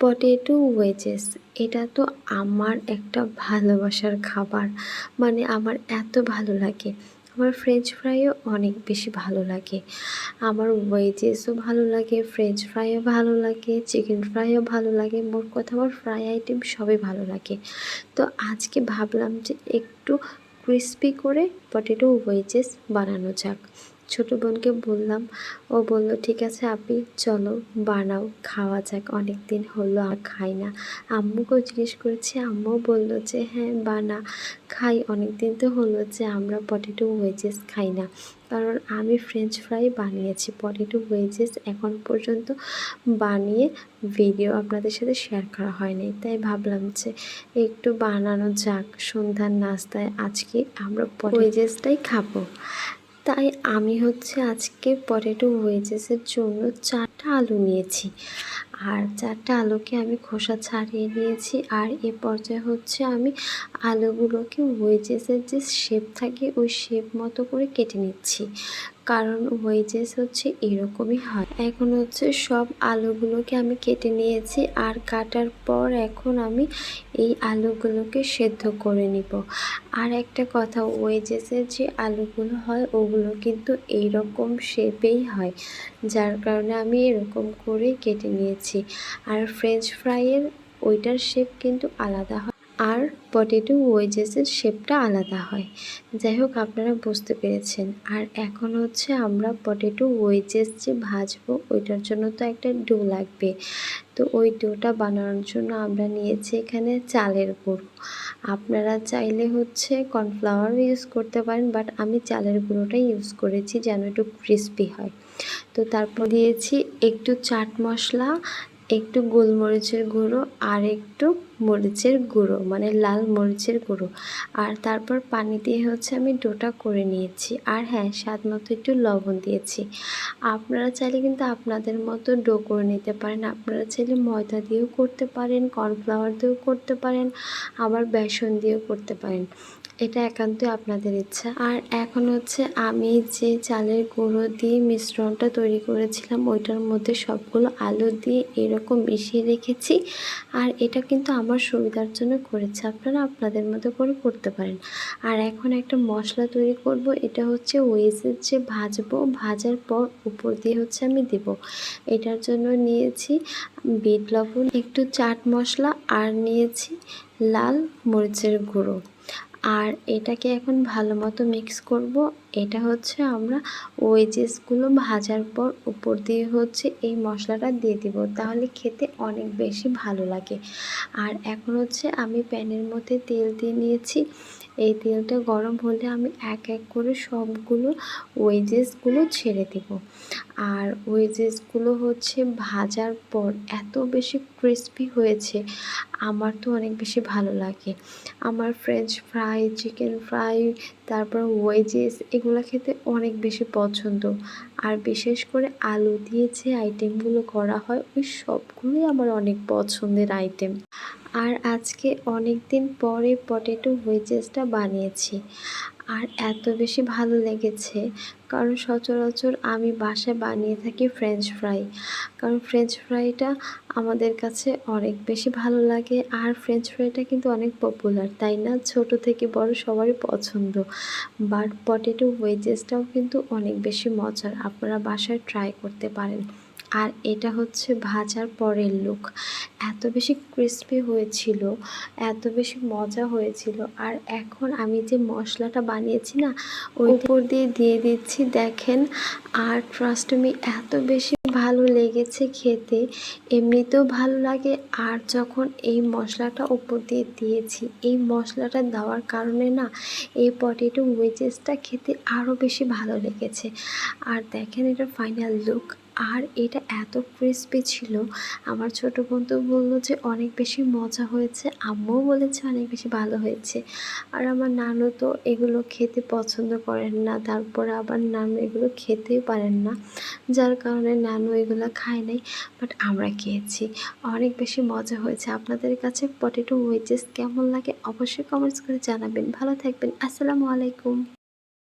Potato wages এটা তো আমার একটা ভালোবাসার খাবার। মানে আমার এত ভালো লাগে। আমার ফ্রেঞ্চ ফ্রাইও অনেক বেশি ভালো লাগে। আমার ওয়েজেসও ভালো লাগে ফ্রেঞ্চ ফ্রাইও ভালো লাগে চিকেন ফ্রাইও ভালো লাগে, মোট কথা আমার ফ্রাই আইটেম সবই ভালো লাগে। তো আজকে ভাবলাম যে একটু ক্রিস্পি করে পটেটো ওয়েজেস বানানো যাক। ছোটো বোনকে বললাম ও বলল ঠিক আছে আপনি চলো বানাও খাওয়া যাক অনেক দিন হলো আর খাই না। আম্মুকেও জিজ্ঞেস করেছি আম্মু বলল যে হ্যাঁ বানা খাই অনেক দিন তো হলো যে আমরা পটেটো ওয়েজেস খাই না। কারণ আমি ফ্রেঞ্চ ফ্রাই বানিয়েছি পটেটো ওয়েজেস এখন পর্যন্ত বানিয়ে ভিডিও আপনাদের সাথে শেয়ার করা হয়নি। তাই ভাবলাম যে একটু বানানো যাক সন্ধ্যার নাস্তায় আজকে আমরা ওয়েজেসটাই খাব। তাই আমি হচ্ছে আজকে পটেটো ওয়েজেসের জন্য চারটা আলু নিয়েছি। আর চারটা আলুকে আমি খোসা ছাড়িয়ে নিয়েছি। আর এ পর্যায়ে হচ্ছে আমি আলুগুলোকে ওয়েজেসের যে শেপ থাকে, ওই শেপ মতো করে কেটে নিচ্ছি। কারণ ওয়েজেস হচ্ছে এরকমই হয়। এখন হচ্ছে সব আলুগুলোকে আমি কেটে নিয়েছি। আর কাটার পর এখন আমি এই আলুগুলোকে সেদ্ধ করে নিব। আর একটা কথা ওয়েজেসের যে আলুগুলো হয়, ওগুলো কিন্তু এইরকম শেপেই হয়। যার কারণে আমি এরকম করে কেটে নিয়েছি। আর ফ্রেঞ্চ ফ্রাইয়ের ওইটার শেপ কিন্তু আলাদা হয়। আর পটেটো ওয়েজেসের শেপটা আলাদা হয়। যাই হোক, আপনারা বুঝতে পেরেছেন। আর এখন হচ্ছে আমরা পটেটো ওয়েজেস যে ভাজবো, ওইটার জন্য তো একটা ডো লাগবে। তো ওই ডোটা বানানোর জন্য আমরা নিয়েছি এখানে চালের গুঁড়ো। আপনারা চাইলে হচ্ছে কর্নফ্লাওয়ারও ইউজ করতে পারেন বাট আমি চালের গুঁড়োটাই ইউজ করেছি যেন একটু ক্রিস্পি হয়। তো তারপর দিয়েছি একটু চাট মশলা একটু গোলমরিচের গুঁড়ো আর একটু মরিচের গুঁড়ো মানে লাল মরিচের গুঁড়ো। আর তারপর পানি দিয়ে হচ্ছে আমি ডোটা করে নিয়েছি। আর হ্যাঁ স্বাদ মতো একটু লবণ দিয়েছি। আপনারা চাইলে কিন্তু আপনাদের মতো ডো করে নিতে পারেন। আপনারা চাইলে ময়দা দিয়েও করতে পারেন, কর্নফ্লাওয়ার দিয়েও করতে পারেন, আবার বেসন দিয়েও করতে পারেন। এটা একান্তই আপনাদের ইচ্ছা। আর এখন হচ্ছে আমি যে চালের গুঁড়ো দিয়ে মিশ্রণটা তৈরি করেছিলাম, ওইটার মধ্যে সবগুলো আলু দিয়ে এরকম মিশিয়ে রেখেছি। আর এটা কিন্তু আমার সুবিধার জন্য করেছে। আপনারা আপনাদের মতো করে করতে পারেন। আর এখন একটা মশলা তৈরি করব, এটা হচ্ছে ওয়েজের যে ভাজবো, ভাজার পর উপর দিয়ে হচ্ছে আমি দেব। এটার জন্য নিয়েছি বিট লবণ, একটু চাট মশলা আর নিয়েছি লাল মরিচের গুঁড়ো। আর এটাকে এখন ভালো মতো মিক্স করব এটা হচ্ছে আমরা ওয়েজেসগুলো ভাজার পর উপর দিয়ে হচ্ছে এই মশলাটা দিয়ে দিব। তাহলে খেতে অনেক বেশি ভালো লাগে। আর এখন হচ্ছে আমি প্যানের মধ্যে তেল দিয়ে নিয়েছি। এই তেলটা গরম হলে আমি এক এক করে সবগুলো ওয়েজেসগুলো ছেড়ে দেব। আর ওয়েজেসগুলো হচ্ছে ভাজার পর এত বেশি ক্রিস্পি হয়েছে, আমার তো অনেক বেশি ভালো লাগে। আমার ফ্রেঞ্চ ফ্রাই চিকেন ফ্রাই তারপর ওয়েজেস এগুলো খেতে অনেক বেশি পছন্দ। আর বিশেষ করে আলু দিয়ে যে আইটেমগুলো করা হয়, ওই সবগুলোই আমার অনেক পছন্দের আইটেম আর আজকে অনেক দিন পরে পটেটো হুইচেসটা বানিয়েছি। আর এত বেশি ভালো লেগেছে। কারণ সচরাচর আমি বাসায় বানিয়ে থাকি ফ্রেঞ্চ ফ্রাই কারণ ফ্রেঞ্চ ফ্রাইটা আমাদের কাছে অনেক বেশি ভালো লাগে আর ফ্রেঞ্চ ফ্রাইটা কিন্তু অনেক পপুলার তাই না? ছোট থেকে বড় সবারই পছন্দ। বাট পটেটো ওয়েজেসটাও কিন্তু অনেক বেশি মজার, আপনারা বাসায় ট্রাই করতে পারেন। আর এটা হচ্ছে ভাজার পরের লুক এত বেশি ক্রিস্পি হয়েছিল এত বেশি মজা হয়েছিল। আর এখন আমি যে মশলাটা বানিয়েছি না ওই উপর দিয়ে দিয়ে দিচ্ছি দেখেন। আর ট্রাস্ট মি এত বেশি ভালো লেগেছে খেতে। এমনিতেও ভালো লাগে। আর যখন এই মশলাটা উপর দিয়ে দিয়েছি এই মশলাটা দেওয়ার কারণে না এই পটেটো ওয়েজেসটা খেতে আরও বেশি ভালো লেগেছে। আর দেখেন এটা ফাইনাল লুক আর এটা এত ক্রিস্পি ছিল। আমার ছোটো বন্ধু বলল যে অনেক বেশি মজা হয়েছে। আম্মুও বলেছে অনেক বেশি ভালো হয়েছে। আর আমার নানু তো এগুলো খেতে পছন্দ করেন না। তারপরে আবার নানু এগুলো খেতেই পারেন না। যার কারণে নানু এগুলো খায় নাই বাট আমরা খেয়েছি। অনেক বেশি মজা হয়েছে। আপনাদের কাছে পটেটো ওয়েজেস কেমন লাগে অবশ্যই কমেন্টস করে জানাবেন। ভালো থাকবেন। আসসালামু আলাইকুম।